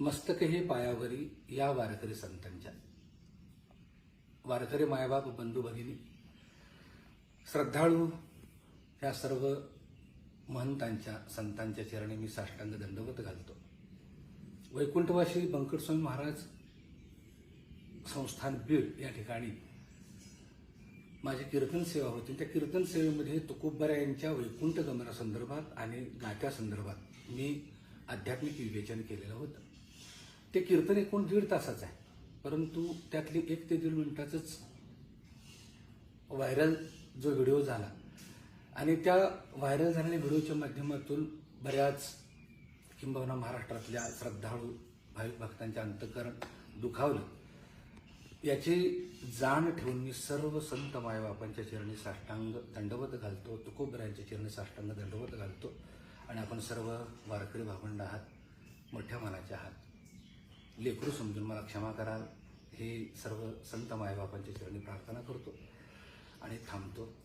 मस्तक हे पायावरी या वारकरी संतांच्या. वारकरी मायबाप बंधू भगिनी श्रद्धाळू या सर्व महंतांच्या संतांच्या चरणी मी साष्टांग दंडवत घालतो. वैकुंठवासी बंकटस्वामी महाराज संस्थान बीड या ठिकाणी माझी कीर्तन सेवा होती. त्या कीर्तन सेवेमध्ये तुकोबरा यांच्या वैकुंठ गमनासंदर्भात आणि गात्यासंदर्भात मी आध्यात्मिक विवेचन केलेलं होतं. ते कीर्तन एकूण दीड तासाचं आहे. परंतु त्यातली एक ते दीड मिनिटाचंच व्हायरल जो व्हिडिओ झाला. आणि त्या व्हायरल झालेल्या व्हिडिओच्या माध्यमातून बऱ्याच किंबहुना महाराष्ट्रातल्या श्रद्धाळू भाविक भक्तांच्या अंतकरण दुखावलं. याची जाण ठेवून मी सर्व संत मायबापांच्या चरणी साष्टांग दंडवत घालतो तुकोबऱ्यांच्या चरणी साष्टांग दंडवत घालतो. आणि आपण सर्व वारकरी भावंड आहात मोठ्या मनाचे आहात. लेकरू समजून मला क्षमा कराल. हे सर्व संत मायबापांच्या चरणी प्रार्थना करतो आणि थांबतो.